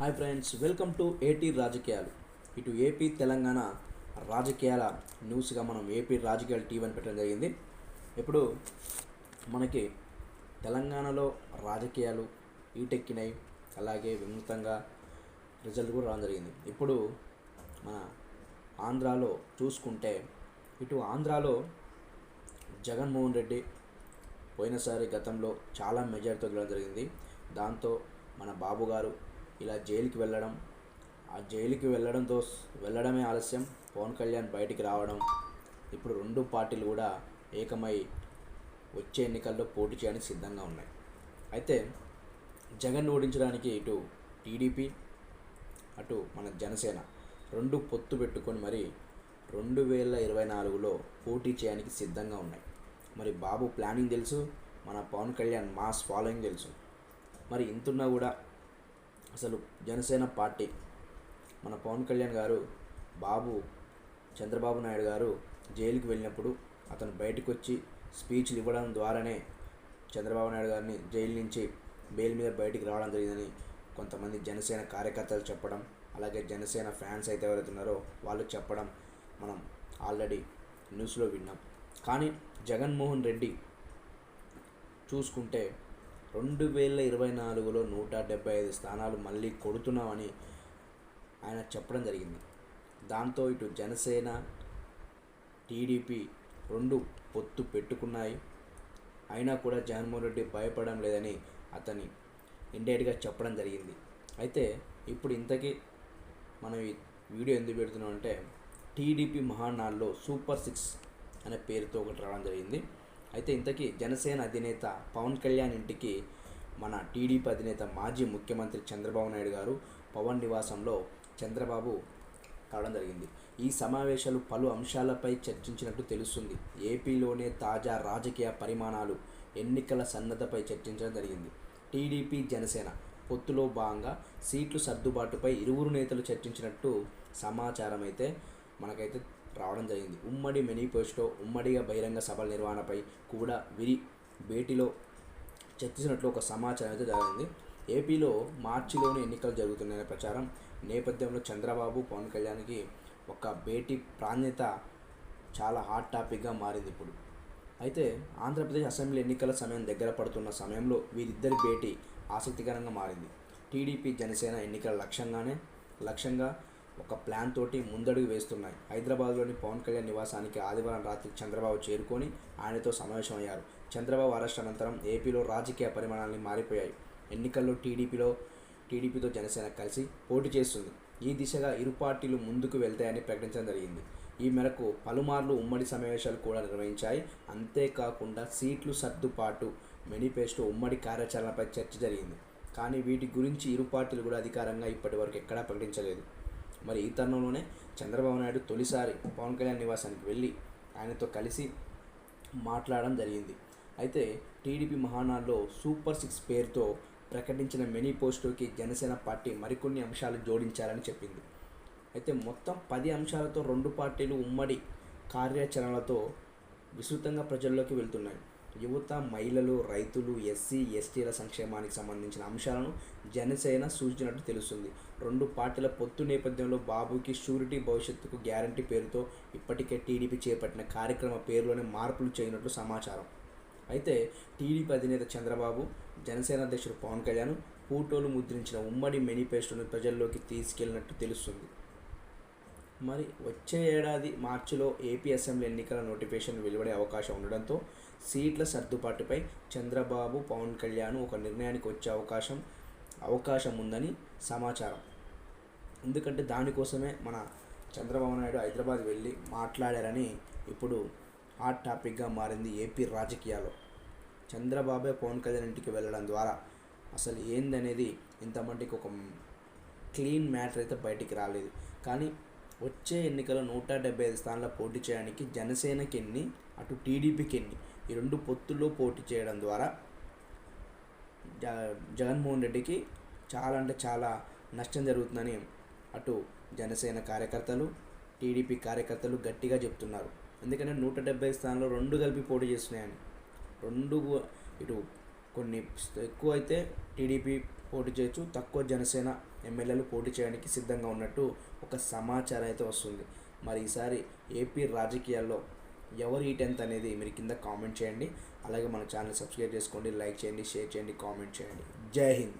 Hi friends welcome to ఏటీ రాజకీయాలు. ఇటు ఏపీ తెలంగాణ రాజకీయాల న్యూస్గా మనం ఏపీ రాజకీయాలు టీవీ అని పెట్టడం జరిగింది. ఇప్పుడు మనకి తెలంగాణలో రాజకీయాలు ఈటెక్కినాయి అలాగే వినూతంగా రిజల్ట్ కూడా రావడం జరిగింది. ఇప్పుడు మన ఆంధ్రాలో చూసుకుంటే ఇటు ఆంధ్రాలో జగన్మోహన్ రెడ్డి పోయినసారి గతంలో చాలా మెజార్టీతో గెలవడం జరిగింది. దాంతో మన బాబు గారు ఇలా జైలుకి వెళ్ళడం ఆ జైలుకి వెళ్ళడంతో వెళ్ళడమే ఆలస్యం. పవన్ కళ్యాణ్ బయటికి రావడం. ఇప్పుడు రెండు పార్టీలు కూడా ఏకమై వచ్చే ఎన్నికల్లో పోటీ చేయడానికి సిద్ధంగా ఉన్నాయి. అయితే జగన్ ఓడించడానికి ఇటు టీడీపీ అటు మన జనసేన రెండు పొత్తు పెట్టుకొని మరి రెండు వేల ఇరవై నాలుగులో పోటీ చేయడానికి సిద్ధంగా ఉన్నాయి. మరి బాబు ప్లానింగ్ తెలుసు మన పవన్ కళ్యాణ్ మాస్ ఫాలోయింగ్ తెలుసు. మరి ఇంతున్నా కూడా అసలు జనసేన పార్టీ. మన పవన్ కళ్యాణ్ గారు బాబు చంద్రబాబు నాయుడు గారు జైలుకి వెళ్ళినప్పుడు అతను బయటకు వచ్చి స్పీచ్లు ఇవ్వడం ద్వారానే చంద్రబాబు నాయుడు గారిని జైలు నుంచి బెయిల్ మీద బయటికి రావడం జరిగిందని కొంతమంది జనసేన కార్యకర్తలు చెప్పడం అలాగే జనసేన ఫ్యాన్స్ అయితే ఎవరైతున్నారో వాళ్ళు చెప్పడం మనం ఆల్రెడీ న్యూస్లో విన్నాం. కానీ జగన్మోహన్ రెడ్డి చూసుకుంటే రెండు వేల ఇరవై నాలుగులో నూట డెబ్బై ఐదు స్థానాలు మళ్ళీ కొడుతున్నామని ఆయన చెప్పడం జరిగింది. దాంతో ఇటు జనసేన టీడీపీ రెండు పొత్తు పెట్టుకున్నాయి. అయినా కూడా జగన్మోహన్ రెడ్డి భయపడడం లేదని అతని ఇండైరెక్ట్గా చెప్పడం జరిగింది. అయితే ఇప్పుడు ఇంతకీ మనం ఈ వీడియో ఎందుకు పెడుతున్నాం అంటే టీడీపీ మహానాడులో సూపర్ సిక్స్ అనే పేరుతో ఒకటి రావడం జరిగింది. అయితే ఇంతకీ జనసేన అధినేత పవన్ కళ్యాణ్ ఇంటికి మన టీడీపీ అధినేత మాజీ ముఖ్యమంత్రి చంద్రబాబు నాయుడు గారు పవన్ నివాసంలో చంద్రబాబు కావడం జరిగింది. ఈ సమావేశాలు పలు అంశాలపై చర్చించినట్టు తెలుస్తుంది. ఏపీలోనే తాజా రాజకీయ పరిమాణాలు ఎన్నికల సన్నద్ధపై చర్చించడం జరిగింది. టీడీపీ జనసేన పొత్తులో భాగంగా సీట్లు సర్దుబాటుపై ఇరువురు నేతలు చర్చించినట్టు సమాచారం అయితే మనకైతే రావడం జరిగింది. ఉమ్మడి మేనిఫెస్టో ఉమ్మడిగా బహిరంగ సభల నిర్వహణపై కూడా విరి భేటీలో చర్చించినట్లు ఒక సమాచారం అయితే జరిగింది ఏపీలో మార్చిలోనే ఎన్నికలు జరుగుతున్నాయనే ప్రచారం నేపథ్యంలో చంద్రబాబు పవన్ కళ్యాణ్కి ఒక భేటీ ప్రాధాన్యత చాలా హాట్ టాపిక్గా మారింది ఇప్పుడు. అయితే ఆంధ్రప్రదేశ్ అసెంబ్లీ ఎన్నికల సమయం దగ్గర పడుతున్న సమయంలో వీరిద్దరి భేటీ ఆసక్తికరంగా మారింది. టీడీపీ జనసేన ఎన్నికల లక్ష్యంగానే లక్ష్యంగా ఒక ప్లాన్ తోటి ముందడుగు వేస్తున్నాయి. హైదరాబాద్లోని పవన్ కళ్యాణ్ నివాసానికి ఆదివారం రాత్రి చంద్రబాబు చేరుకొని ఆయనతో సమావేశమయ్యారు. చంద్రబాబు అరెస్ట్ అనంతరం ఏపీలో రాజకీయ పరిమాణాలు మారిపోయాయి. ఎన్నికల్లో టీడీపీలో టీడీపీతో జనసేన కలిసి పోటీ చేస్తుంది. ఈ దిశగా ఇరు పార్టీలు ముందుకు వెళ్తాయని ప్రకటించడం జరిగింది. ఈ మేరకు పలుమార్లు ఉమ్మడి సమావేశాలు కూడా నిర్వహించాయి. అంతేకాకుండా సీట్లు సర్దుబాటు మేనిఫెస్టో ఉమ్మడి కార్యాచరణపై చర్చ జరిగింది. కానీ వీటి గురించి ఇరు పార్టీలు కూడా అధికారంగా ఇప్పటివరకు ఎక్కడా ప్రకటించలేదు. మరి ఈ తరుణంలోనే చంద్రబాబు నాయుడు తొలిసారి పవన్ కళ్యాణ్ నివాసానికి వెళ్ళి ఆయనతో కలిసి మాట్లాడడం జరిగింది. అయితే టీడీపీ మహానాడులో సూపర్ సిక్స్ పేరుతో ప్రకటించిన మెనీ పోస్టుకి జనసేన పార్టీ మరికొన్ని అంశాలు జోడించాలని చెప్పింది. అయితే మొత్తం పది అంశాలతో రెండు పార్టీలు ఉమ్మడి కార్యాచరణలతో విస్తృతంగా ప్రజల్లోకి వెళ్తున్నాయి. యువత మహిళలు రైతులు ఎస్సీ ఎస్టీల సంక్షేమానికి సంబంధించిన అంశాలను జనసేన సూచించినట్టు తెలుస్తుంది. రెండు పార్టీల పొత్తు నేపథ్యంలో బాబుకి షూరిటీ భవిష్యత్తుకు గ్యారంటీ పేరుతో ఇప్పటికే టీడీపీ చేపట్టిన కార్యక్రమ పేరులోనే మార్పులు చేయనట్లు సమాచారం. అయితే టీడీపీ అధినేత చంద్రబాబు జనసేన అధ్యక్షుడు పవన్ కళ్యాణ్ ఫోటోలు ముద్రించిన ఉమ్మడి మేనిఫెస్టోను ప్రజల్లోకి తీసుకెళ్ళినట్టు తెలుస్తుంది. మరి వచ్చే ఏడాది మార్చిలో ఏపీ అసెంబ్లీ ఎన్నికల నోటిఫికేషన్ వెలువడే అవకాశం ఉండడంతో సీట్ల సర్దుబాటుపై చంద్రబాబు పవన్ కళ్యాణ్ ఒక నిర్ణయానికి వచ్చే అవకాశం అవకాశం ఉందని సమాచారం. ఎందుకంటే దానికోసమే మన చంద్రబాబు నాయుడు హైదరాబాద్ వెళ్ళి మాట్లాడారని ఇప్పుడు హాట్ టాపిక్గా మారింది ఏపీ రాజకీయాల్లో. చంద్రబాబే పవన్ కళ్యాణ్ ఇంటికి వెళ్ళడం ద్వారా అసలు ఏందనేది ఇంతమందికి ఒక క్లీన్ మ్యాటర్ అయితే బయటికి రాలేదు. కానీ వచ్చే ఎన్నికల్లో నూట డెబ్బై ఐదు స్థానాల పోటీ చేయడానికి జనసేనకి ఎన్ని అటు టీడీపీకి ఎన్ని? ఈ రెండు పొత్తుల్లో పోటీ చేయడం ద్వారా జ జగన్మోహన్ రెడ్డికి చాలా అంటే చాలా నష్టం జరుగుతుందని అటు జనసేన కార్యకర్తలు టీడీపీ కార్యకర్తలు గట్టిగా చెప్తున్నారు. ఎందుకంటే నూట డెబ్బై స్థానంలో రెండు కలిపి పోటీ చేస్తున్నాయని. రెండు ఇటు కొన్ని ఎక్కువ అయితే టీడీపీ పోటీ చేయొచ్చు. తక్కువ జనసేన ఎమ్మెల్యేలు పోటీ చేయడానికి సిద్ధంగా ఉన్నట్టు ఒక సమాచారం అయితే వస్తుంది. మరి ఈసారి ఏపీ రాజకీయాల్లో ఎవరు ఈ టెన్త్ అనేది మీరు కింద కామెంట్ చేయండి. అలాగే మన ఛానల్ సబ్స్క్రైబ్ చేసుకోండి లైక్ చేయండి షేర్ చేయండి కామెంట్ చేయండి. జై హింద్!